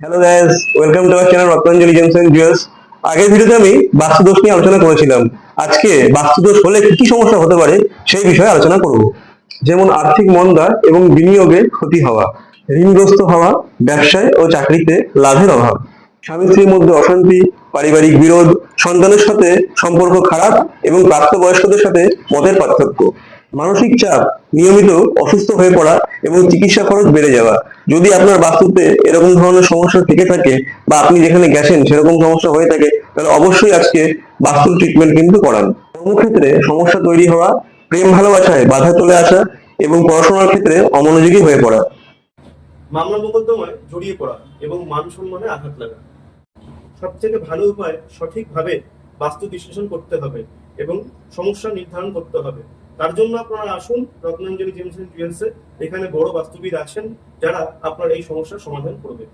Hello guys welcome to our channel Ratnanjali gems and jewels আগের ভিডিওতে আমি বাস্তুদোষ নিয়ে আলোচনা করেছিলাম। আজকে বাস্তুদোষ হলে কি কি সমস্যা হতে পারে সেই বিষয়ে আলোচনা করব। যেমন আর্থিক মন্দা এবং বিনিয়োগে ক্ষতি হওয়া, ঋণগ্রস্ত হওয়া, ব্যবসায় ও চাকরিতে লাভের অভাব, স্বামী স্ত্রীর মধ্যে অশান্তি, পারিবারিক বিরোধ, সন্তানের সাথে সম্পর্ক খারাপ এবং প্রাপ্তবয়স্কদের সাথে মতের পার্থক্য। মানসিক চাপ নিয়মিত অসুস্থ হয়ে পড়া এবং চিকিৎসা খরচ বেড়ে যাওয়া। যদি আপনার বাস্তুতে এরকম ধরনের সমস্যা থেকে থাকে বা আপনি যেখানে গেছেন সেরকম সমস্যা হয়ে থাকে, তাহলে অবশ্যই আজকে বাস্তু ট্রিটমেন্ট কিন্তু করান। কর্মক্ষেত্রে সমস্যা তৈরি হওয়া, প্রেম ভালোবাসায় বাধা চলে আসা এবং পড়াশোনার ক্ষেত্রে অমনোযোগী হয়ে পড়া। মামলা মোকদ্দমায় জড়িয়ে পড়া এবং মান সম্মানে আঘাত লাগা। সব থেকে ভালো উপায় সঠিকভাবে বাস্তু বিশ্লেষণ করতে হবে এবং সমস্যা নির্ধারণ করতে হবে। তার জন্য আপনারা আসুন, রত্নাঞ্জলি জেমস এন্ড জুয়েলসে, এখানে বড় বাস্তুবিদ আছেন যারা আপনার এই সমস্যার সমাধান করবে।